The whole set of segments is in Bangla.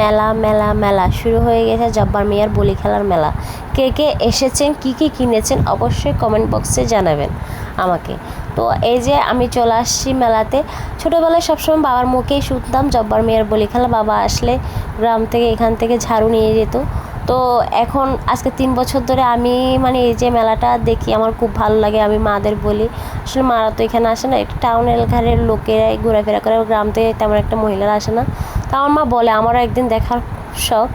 মেলা মেলা মেলা। শুরু হয়ে গেছে জব্বার মিয়ার বলি খেলার মেলা। কে কে এসেছেন, কি কি কিনেছেন অবশ্যই কমেন্ট বক্সে জানাবেন আমাকে। তো এই যে আমি চলে আসছি মেলাতে। ছোটোবেলায় সবসময় বাবার মুখেই শুনতাম জব্বার মিয়ার বলি খেলা। বাবা আসলে গ্রাম থেকে এখান থেকে ঝাড়ু নিয়ে যেত। তো এখন আজকে তিন বছর ধরে আমি মানে এই যে মেলাটা দেখি, আমার খুব ভালো লাগে আমি মাদের বলি। আসলে মারা তো এখানে আসে না একটা টাউন এলাকার লোকেরাই ঘোরাফেরা করে, গ্রাম থেকে তেমন একটা মহিলারা আসে না। তা আমার মা বলে, আমারও একদিন দেখার শখ।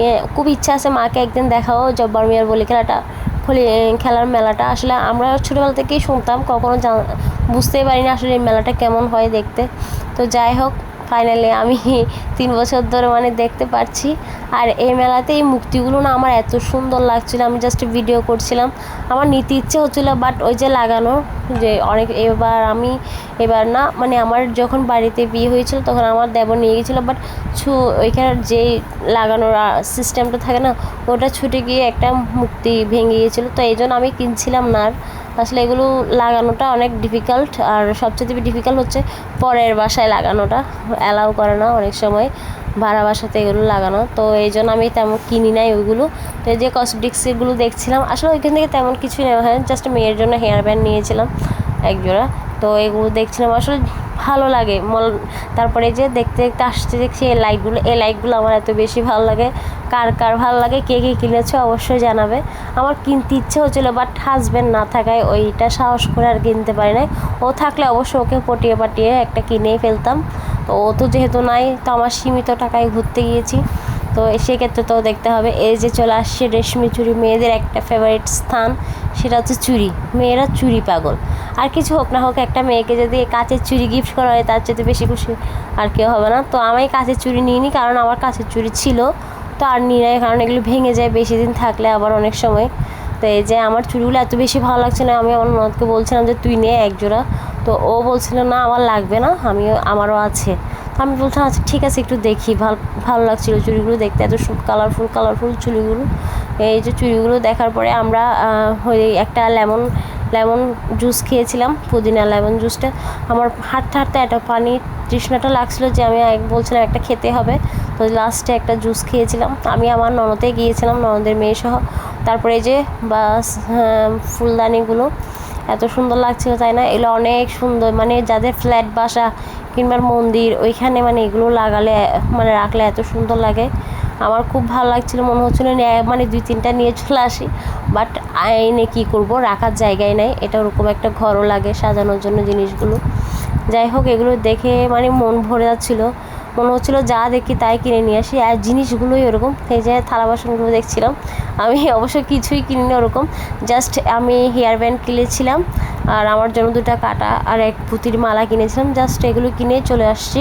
ইয়ে খুব ইচ্ছা আছে মাকে একদিন দেখাও, জব্বার মিয়ার বলি খেলাটা, ফলি খেলার মেলাটা। আসলে আমরা ছোটোবেলা থেকেই শুনতাম, কখনো বুঝতেই পারিনি আসলে এই মেলাটা কেমন হয় দেখতে। তো যাই হোক ফাইনালি আমি তিন বছর ধরে মানে দেখতে পাচ্ছি আর এই মেলাতে এই মুক্তিগুলো না আমার এত সুন্দর লাগছিল, আমি জাস্ট ভিডিও করছিলাম। আমার নিতে ইচ্ছে হচ্ছিল বাট ওই যে লাগানো, যে অনেক, এবার আমি, এবার না মানে আমার যখন বাড়িতে বিয়ে হয়েছিল, তখন আমার দেবর নিয়ে গেছিল বাট ছু, ওইখানে যেই লাগানোর সিস্টেমটা থাকে না, ওটা ছুটে গিয়ে একটা মুক্তি ভেঙে গিয়েছিল, তো এই জন্য আমি কিনছিলাম না আর। আসলে এগুলো লাগানোটা অনেক ডিফিকাল্ট আর সবচেয়ে ডিফিকাল্ট হচ্ছে পরের বাসায় লাগানোটা। অ্যালাউ করে না অনেক সময় ভাড়া বাসাতে এগুলো লাগানো। তো এই জন্য আমি তেমন কিনি নাই ওইগুলো। তো যে কসমেটিক্সগুলো দেখছিলাম, আসলে ওইখান থেকে তেমন কিছু নেওয়া হয় জাস্ট মেয়ের জন্য হেয়ার ব্যান্ড নিয়েছিলাম এক জোড়া তো এগুলো দেখছিলাম, আসলে ভালো লাগে। মল, তারপরে যে দেখতে দেখতে আসতে দেখছি এই লাইটগুলো এই লাইটগুলো আমার এত বেশি ভালো লাগে। কার কার ভালো লাগে, কে কে কিনেছো অবশ্যই জানাবে। আমার কিনতে ইচ্ছে হচ্ছিল বাট হাজব্যান্ড না থাকায় ওইটা সাহস করে আর কিনতে পারি নাই। ও থাকলে অবশ্যই ওকে পটিয়ে পাটিয়ে একটা কিনেই ফেলতাম। তো ও তো যেহেতু নাই, তো আমার সীমিত টাকায় ঘুরতে গিয়েছি। তো সেক্ষেত্রে তো দেখতে হবে। এই যে চলে আসছে রেশমি চুড়ি মেয়েদের একটা ফেভারিট স্থান, সেটা হচ্ছে চুড়ি মেয়েরা চুড়ি পাগল। আর কিছু হোক না হোক, একটা মেয়েকে যদি কাচের চুরি গিফট করা হয়, তার চেয়ে বেশি খুশি আর কেউ হবে না। তো আমি কাচের চুড়ি নিইনি, কারণ আমার কাছের চুড়ি ছিল। তো আর নিই নাই কারণ এগুলো ভেঙে যায় বেশি দিন থাকলে আবার অনেক সময়। তো এই যে আমার চুড়িগুলো এত বেশি ভালো লাগছে না, আমি আমার ননদকে বলছিলাম যে তুই নে এক জোড়া। তো ও বলছিল, না, আমার লাগবে না আমি আমারও আছে। আমি বলছিলাম আচ্ছা ঠিক আছে, একটু দেখি, ভালো ভালো লাগছিল চুড়িগুলো দেখতে, এত কালারফুল কালারফুল চুড়িগুলো এই যে চুড়িগুলো দেখার পরে আমরা ওই একটা লেমন লেমন জুস খেয়েছিলাম, পুদিনা লেমন জুসটা। আমার হাঁটতে হাঁটতে একটা পানি তৃষ্ণাটা লাগছিল যে আমি বলছিলাম একটা খেতে হবে। তো লাস্টে একটা জুস খেয়েছিলাম। আমি আমার ননদে গিয়েছিলাম ননদের মেয়ে সহ। তারপরে যে বাস হ্যাঁ, ফুলদানিগুলো এত সুন্দর লাগছিল তাই না? এগুলো অনেক সুন্দর মানে যাদের ফ্ল্যাট বাসা কিংবা মন্দির ওইখানে মানে এগুলো লাগালে মানে রাখলে এত সুন্দর লাগে। আমার খুব ভালো লাগছিল মনে হচ্ছিল মানে দুই তিনটা নিয়ে চলে আসি। বাট আইনে কি করব? রাখার জায়গায় নাই। এটা ওরকম একটা ঘরও লাগে সাজানোর জন্য জিনিসগুলো। যাই হোক এগুলো দেখে মানে মন ভরে যাচ্ছিল। মনে হচ্ছিল যা দেখি তাই কিনে নিয়ে আসি। আর জিনিসগুলোই ওরকম, এই যে থালা বাসনগুলো দেখছিলাম, আমি অবশ্য কিছুই কিনিনি ওরকম। জাস্ট আমি হেয়ার ব্যান্ড কিনেছিলাম, আর আমার জন্য দুটো কাটা আর এক পুঁতির মালা কিনেছিলাম। জাস্ট এগুলো কিনে চলে আসছি।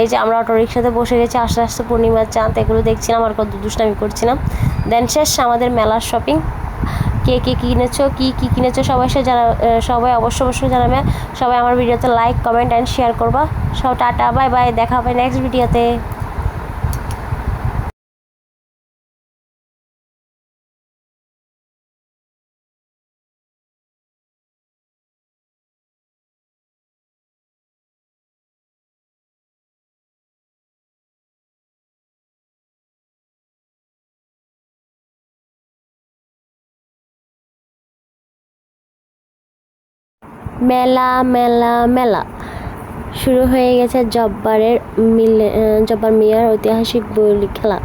এই যে আমরা অটো রিক্সাতে বসে গেছি, আস্তে আস্তে পূর্ণিমার চাঁদ, এগুলো দেখছিলাম, আর কত দুষ্টামি করছিলাম। দেন শেষ আমাদের মেলার শপিং কে কে কিনেছো, কি কি কিনেছো, সবাই সে জানা সবাই অবশ্যই অবশ্যই জানাবে। সবাই আমার ভিডিওতে লাইক কমেন্ট অ্যান্ড শেয়ার করবা। সব টাটা বাই বাই দেখা হবে নেক্সট ভিডিওতে মেলা মেলা মেলা। শুরু হয়ে গেছে জব্বারের মিলে জব্বার মিয়ার ঐতিহাসিক বই খেলা।